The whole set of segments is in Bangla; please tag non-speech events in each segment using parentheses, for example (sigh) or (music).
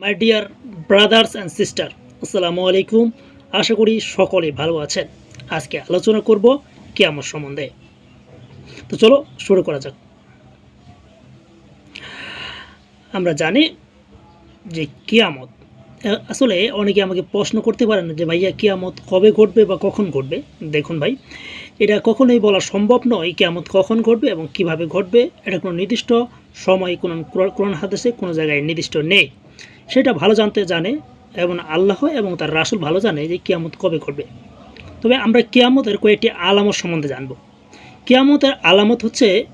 My dear brothers and sister আসসালামু আলাইকুম। আশা করি সকলে ভালো আছেন। আজকে আলোচনা করব কিয়ামত সম্বন্ধে। তো চলো শুরু করা যাক। আমরা জানি যে কিয়ামত, আসলে অনেকে আমাকে প্রশ্ন করতে পারেন যে ভাইয়া কিয়ামত কবে ঘটবে বা কখন ঘটবে? দেখুন ভাই, এটা কখনোই বলা সম্ভব নয় কিয়ামত কখন ঘটবে এবং কীভাবে ঘটবে। এটা কোনো নির্দিষ্ট সময়, কোনো কোরআন হাদিসে কোনো জায়গায় নির্দিষ্ট নেই। সেটা ভালো জানতে জানে এবং আল্লাহ এবং তার রাসুল ভালো জানে যে কিয়ামত কবে ঘটবে। তবে আমরা কিয়ামতের কয়েকটি আলামত সম্বন্ধে জানব। কিয়ামতের আলামত হচ্ছে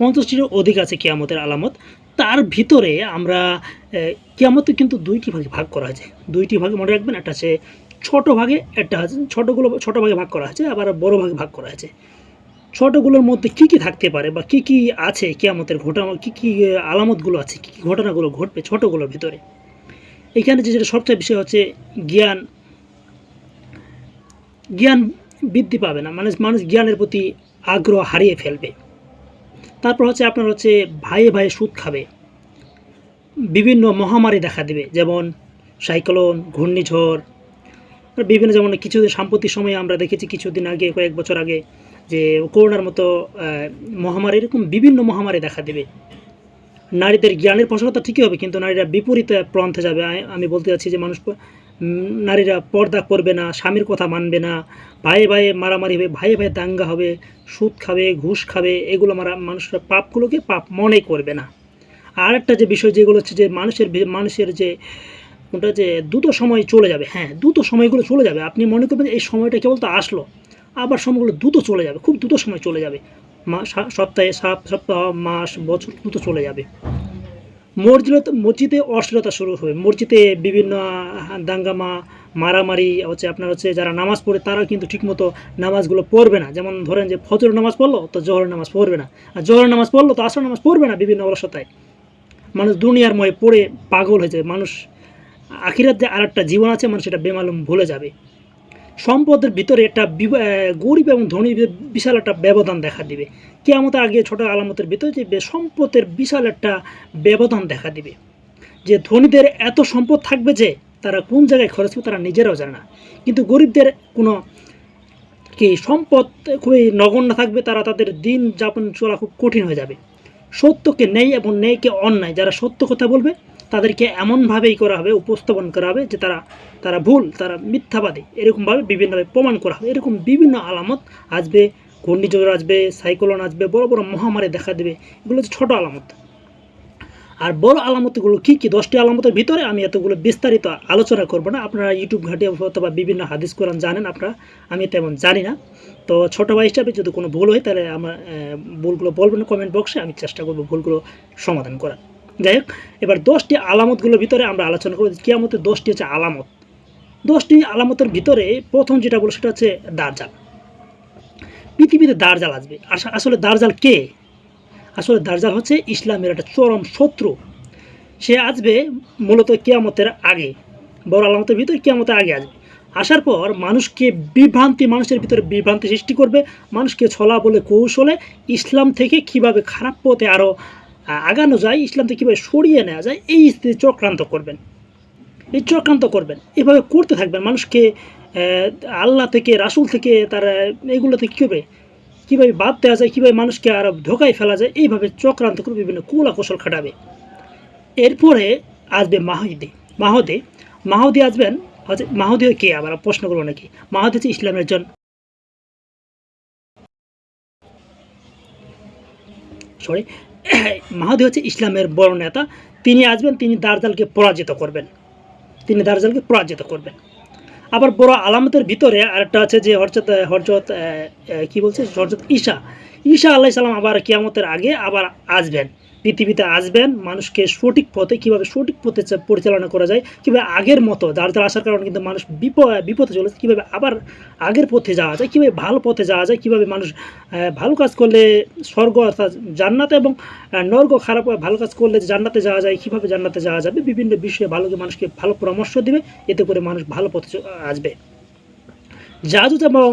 পঞ্চাশটির অধিক আছে কিয়ামতের আলামত। তার ভিতরে আমরা আহ, কিয়ামতে কিন্তু দুইটি ভাগে ভাগ করা হয়েছে। দুইটি ভাগে মনে রাখবেন একটা আছে ছোট ভাগে একটা আছে ছোটোগুলো ছোট ভাগে ভাগ করা হয়েছে আবার বড় ভাগে ভাগ করা হয়েছে। ছোটগুলোর মধ্যে কি কি থাকতে পারে বা কি কি আছে কিয়ামতের ঘটনা কি কি আলামতগুলো আছে কি কি ঘটনাগুলো ঘটবে ছোটগুলোর ভিতরে? এখানে যে যেটা সবচেয়ে বিষয় হচ্ছে জ্ঞান জ্ঞান বৃদ্ধি পাবে না। মানুষ মানুষ জ্ঞানের প্রতি আগ্রহ হারিয়ে ফেলবে। তারপর হচ্ছে আপনার হচ্ছে ভাইয়ে ভাইয়ে সুদ খাবে। বিভিন্ন মহামারী দেখা দেবে, যেমন সাইক্লোন, ঘূর্ণিঝড় বিভিন্ন যেমন কিছুদিন সাম্প্রতিক সময়ে আমরা দেখেছি কিছুদিন আগে, কয়েক বছর আগে, যে করোনার মতো মহামারী, এরকম বিভিন্ন মহামারী দেখা দেবে। নারীদের জ্ঞানের প্রসারতা ঠিকই হবে, কিন্তু নারীরা বিপরীত প্রান্তে যাবে। আমি বলতে চাচ্ছি যে মানুষ নারীরা পর্দা করবে না, স্বামীর কথা মানবে না, ভাইয়ে ভাইয়ে মারামারি হবে, ভাইয়ে ভাইয়ে দাঙ্গা হবে, সুদ খাবে, ঘুষ খাবে, এগুলো মারা, মানুষরা পাপগুলোকে পাপ মনে করবে না। আর একটা যে বিষয় যেগুলো হচ্ছে যে মানুষের মানুষের যে ওটা যে দ্রুত সময় চলে যাবে হ্যাঁ দ্রুত সময়গুলো চলে যাবে। আপনি মনে করবেন এই সময়টা কেবল তো আসলো, আবার সময়গুলো দ্রুত চলে যাবে, খুব দ্রুত সময় চলে যাবে। সপ্তাহে সপ্তাহ, মাস, বছর দ্রুত চলে যাবে। মসজিদে মসজিদে অশ্লীলতা শুরু হবে মসজিদে বিভিন্ন দাঙ্গামা, মারামারি, হচ্ছে আপনার হচ্ছে যারা নামাজ পড়ে তারা কিন্তু ঠিকমতো নামাজগুলো পড়বে না। যেমন ধরেন যে ফজর নামাজ পড়ল, তো জহরের নামাজ পড়বে না। আর জহরের নামাজ পড়ল, তো আসর নামাজ পড়বে না বিভিন্ন অলসতায়। মানুষ দুনিয়ার ময়ে পড়ে পাগল হয়ে যায়। মানুষ আখিরাত যে আর একটা জীবন আছে, মানুষ সেটা বেমালুম ভুলে যাবে। সম্পদের ভিতরে একটা গরিব এবং ধনী বিশাল একটা ব্যবধান দেখা দিবে। কেয়ামতের আগে ছোট আলামতের ভিতরে যে সম্পদের বিশাল একটা ব্যবধান দেখা দিবে। যে ধনীদের এত সম্পদ থাকবে যে তারা কোন জায়গায় খরচ করবে তারা নিজেরাও জানে না। কিন্তু গরিবদের কোনো কি সম্পদ খুবই নগণ্য থাকবে, তারা তাদের দিন যাপন চলা খুব কঠিন হয়ে যাবে। সত্যকে নেই এবং নেইকে অন্যায়। যারা সত্য কথা বলবে তাদেরকে এমনভাবেই করা হবে, উপস্থাপন করা হবে যে তারা তারা ভুল, তারা মিথ্যাবাদী। এরকমভাবে বিভিন্নভাবে প্রমাণ করা হবে। এরকম বিভিন্ন আলামত আসবে, ঘূর্ণিঝড় আসবে, সাইক্লোন আসবে, বড় বড় মহামারী দেখা দেবে। এগুলো হচ্ছে ছোটো আলামত। আর বড় আলামতগুলো কী কী? দশটি আলামতের ভিতরে আমি এতগুলো বিস্তারিত আলোচনা করব না। আপনারা ইউটিউব ঘাটে অথবা বিভিন্ন হাদিস কোরআন জানেন, আপনারা, আমি তেমন জানি না। তো ছোটো ভাই হিসাবে যদি কোনো ভুল হয়, তাহলে আমার ভুলগুলো বলবেন কমেন্ট বক্সে আমি চেষ্টা করব ভুলগুলো সমাধান করার। যাই হোক, এবার দশটি আলামতগুলোর ভিতরে আমরা আলোচনা করব কিয়ামতের দশটি হচ্ছে আলামত। দশটি আলামতের ভিতরে প্রথম যেটা বলো সেটা হচ্ছে দার্জাল। পৃথিবীতে দার্জাল আসবে। আস- আসলে দার্জাল কে? আসলে দার্জাল হচ্ছে ইসলামের একটা চরম শত্রু। সে আসবে মূলত কেয়ামতের আগে। বড় আলামতের ভিতরে কেয়ামতের আগে আসবে। আসার পর মানুষকে বিভ্রান্তি, মানুষের ভিতরে বিভ্রান্তি সৃষ্টি করবে। মানুষকে ছলা বলে কৌশলে ইসলাম থেকে কীভাবে খারাপ পথে আরও আগানো যায় ইসলাম থেকে কীভাবে সরিয়ে নেওয়া যায়, এই স্থিতি চক্রান্ত করবেন। এই চক্রান্ত করবেন। এভাবে করতে থাকবেন। মানুষকে আল্লাহ থেকে, রাসূল থেকে তারা এইগুলো থেকে কীভাবে কীভাবে বাদ দেওয়া যায়, কীভাবে মানুষকে আরও ধোকায় ফেলা যায়, এইভাবে চক্রান্ত করে বিভিন্ন কুলা কৌশল খাটাবে। এরপরে আসবে মাহদি। মাহদে, মাহদি আসবেন, হচ্ছে মাহদিও কে? আবার প্রশ্ন করব নাকি? মাহদি হচ্ছে ইসলামের জন সরি (coughs) মাহদি হচ্ছে ইসলামের বড় নেতা। তিনি আসবেন, তিনি দার্জালকে পরাজিত করবেন। তিনি দার্জালকে পরাজিত করবেন। আবার বড় আলামতের ভিতরে আরেকটা আছে যে হরজত হরজত কি বলছে? হরজত ঈশা। ঈশা আল্লাহ সালাম আবার কিয়ামতের আগে আবার আসবেন। পৃথিবীতে আসবেন, মানুষকে সঠিক পথে, কীভাবে সঠিক পথে পরিচালনা করা যায়, কীভাবে আগের মতো, যার যার আসার কারণে কিন্তু মানুষ বিপদ চলেছে, কীভাবে আবার আগের পথে যাওয়া যায়, কীভাবে ভালো পথে যাওয়া যায়, কীভাবে মানুষ ভালো কাজ করলে স্বর্গ অর্থাৎ জান্নাতে এবং নর্গ খারাপ ভালো কাজ করলে জান্নাতে যাওয়া যায়, কীভাবে জান্নাতে যাওয়া যাবে, বিভিন্ন বিষয়ে ভালো মানুষকে ভালো পরামর্শ দেবে, এতে করে মানুষ ভালো পথে আসবে। জাজুজ এবং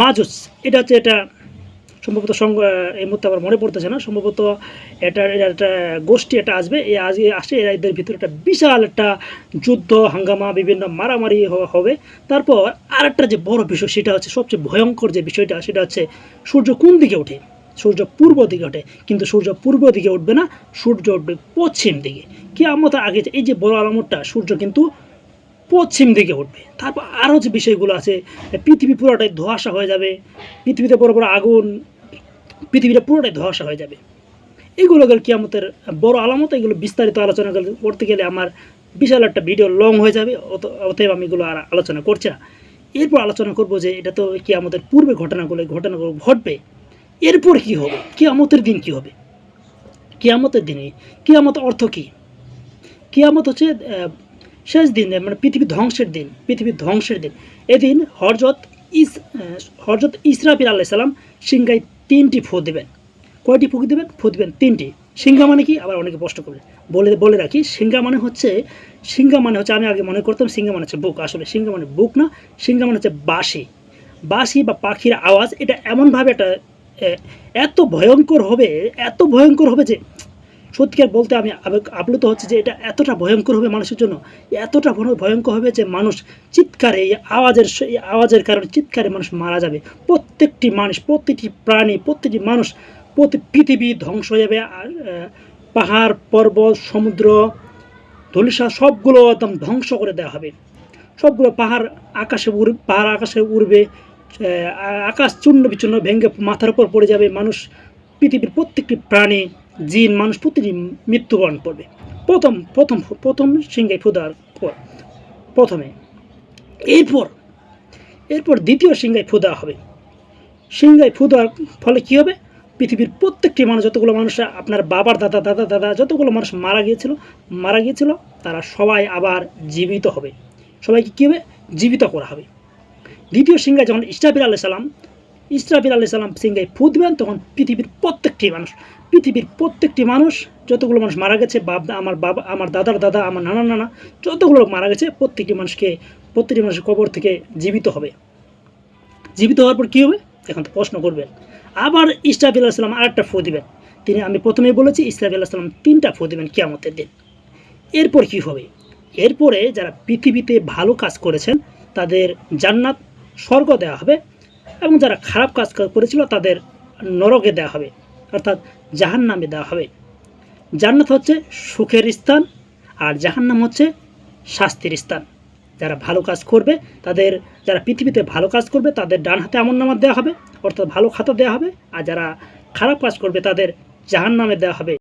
মাজুজ, এটা হচ্ছে এটা সম্ভবত এই মুহূর্তে আমার মনে পড়তেছে না। সম্ভবত এটা একটা গোষ্ঠী এটা আসবে। এই আজকে আসে এদের ভিতরে একটা বিশাল একটা যুদ্ধ, হাঙ্গামা, বিভিন্ন মারামারি হবে। তারপর আরেকটা যে বড় বিষয়, সেটা হচ্ছে সবচেয়ে ভয়ঙ্কর যে বিষয়টা, সেটা হচ্ছে সূর্য কোন দিকে ওঠে? সূর্য পূর্ব দিকে ওঠে। কিন্তু সূর্য পূর্ব দিকে উঠবে না, সূর্য উঠবে পশ্চিম দিকে। কি আমার আগে এই যে বড় আলামতটা, সূর্য কিন্তু পশ্চিম দিকে উঠবে। তারপর আরও যে বিষয়গুলো আছে, পৃথিবী পুরোটাই ধোঁয়াশা হয়ে যাবে। পৃথিবীতে বড় বড় আগুন পৃথিবীটা পুরোটাই ধোঁয়াশা হয়ে যাবে। গেল কিয়ামতের বড় আলামত, এগুলো বিস্তারিত আলোচনা করতে গেলে আমার বিশাল একটা ভিডিও লং হয়ে যাবে, অত- অতএব আমি এগুলো আর আলোচনা করছি না। এরপর আলোচনা করব যে এটা তো কিয়ামতের পূর্বে ঘটনাগুলো ঘটনাগুলো ঘটবে। এরপর কি হবে? কিয়ামতের দিন কি হবে? কিয়ামতের দিনে, কিয়ামত অর্থ কি? কিয়ামত হচ্ছে শেষ দিন মানে পৃথিবী ধ্বংসের দিন পৃথিবীর ধ্বংসের দিন। এদিন হরজত ইস হরজত ইসরাফিল আল্লাহ সাল্লাম সিংহায় তিনটি ফু দেবেন। কয়টি ফুক দেবেন? ফু দেবেন তিনটি। সিংহা মানে কি? আবার অনেকে প্রশ্ন করবে। বলে বলে রাখি, সিংহা মানে হচ্ছে, সিংহা মানে হচ্ছে, আমি আগে মনে করতাম সিংহা মানে হচ্ছে বুক। আসলে সিংহা মানে বুক না, সিংহা মানে হচ্ছে বাঁশি। বাঁশি বা পাখির আওয়াজ, এটা এমনভাবে একটা এত ভয়ঙ্কর হবে, এত ভয়ঙ্কর হবে যে সত্যিকার বলতে আমি আপ্লুত হচ্ছে যে এটা এতটা ভয়ঙ্কর হবে মানুষের জন্য, এতটা ভয়- ভয়ঙ্কর হবে যে মানুষ চিৎকারে, এই আওয়াজের এই আওয়াজের কারণে চিৎকারে মানুষ মারা যাবে। প্রত্যেকটি মানুষ, প্রত্যেকটি প্রাণী, প্রত্যেকটি মানুষ, প্রতি পৃথিবী ধ্বংস হয়ে যাবে, আর পাহাড়, পর্বত, সমুদ্র ধলিসা সবগুলো একদম ধ্বংস করে দেওয়া হবে। সবগুলো পাহাড় আকাশে উড়, পাহাড় আকাশে উড়বে আকাশ চূর্ণ বিচূর্ণ ভেঙে মাথার উপর পড়ে যাবে। মানুষ, পৃথিবীর প্রত্যেকটি প্রাণী জিন মানুষ প্রতিটি মৃত্যুবরণ করবে। প্রথম প্রথম প্রথম সিংহাই ফুদার পর, প্রথমে। এরপর এরপর দ্বিতীয় সিংহাই ফুদা হবে। সিংহাই ফুদার ফলে কী হবে? পৃথিবীর প্রত্যেকটি মানুষ, যতগুলো মানুষ, আপনার বাবার দাদা দাদা দাদা, যতগুলো মানুষ মারা গিয়েছিল মারা গিয়েছিল, তারা সবাই আবার জীবিত হবে। সবাইকে কী হবে? জীবিত করা হবে। দ্বিতীয় সিংহায় যখন ইস্টাফির আলাই সালাম ইসরাফিল আলাই সালাম সিংহায় ফু দিবেন, তখন পৃথিবীর প্রত্যেকটি মানুষ, পৃথিবীর প্রত্যেকটি মানুষ, যতগুলো মানুষ মারা গেছে, বাপ, আমার বাবা আমার দাদার দাদা, আমার নানা নানা, যতগুলো লোক মারা গেছে, প্রত্যেকটি মানুষকে, প্রত্যেকটি মানুষের কবর থেকে জীবিত হবে। জীবিত হওয়ার পর কী হবে? এখন তো প্রশ্ন করবেন। আবার ইসরাফিল আলাইসালাম আরেকটা ফু দিবেন। তিনি, আমি প্রথমেই বলেছি, ইসরাফিল আলাইসালাম তিনটা ফু দিবেন কিয়ামতের দিন। এরপর কি হবে? এরপরে যারা পৃথিবীতে ভালো কাজ করেছেন, তাদের জান্নাত স্বর্গ দেওয়া হবে। এবং যারা খারাপ কাজ করেছিল তাদের নরকে দেওয়া হবে, অর্থাৎ জাহান নামে দেওয়া হবে। জান্নাত হচ্ছে সুখের স্থান আর জাহান্নাম হচ্ছে শাস্তির স্থান। যারা ভালো কাজ করবে, তাদের যারা পৃথিবীতে ভালো কাজ করবে, তাদের ডান হাতে আমন নামার দেওয়া হবে, অর্থাৎ ভালো খাতা দেওয়া হবে, আর যারা খারাপ কাজ করবে, তাদের জাহান নামে দেওয়া হবে।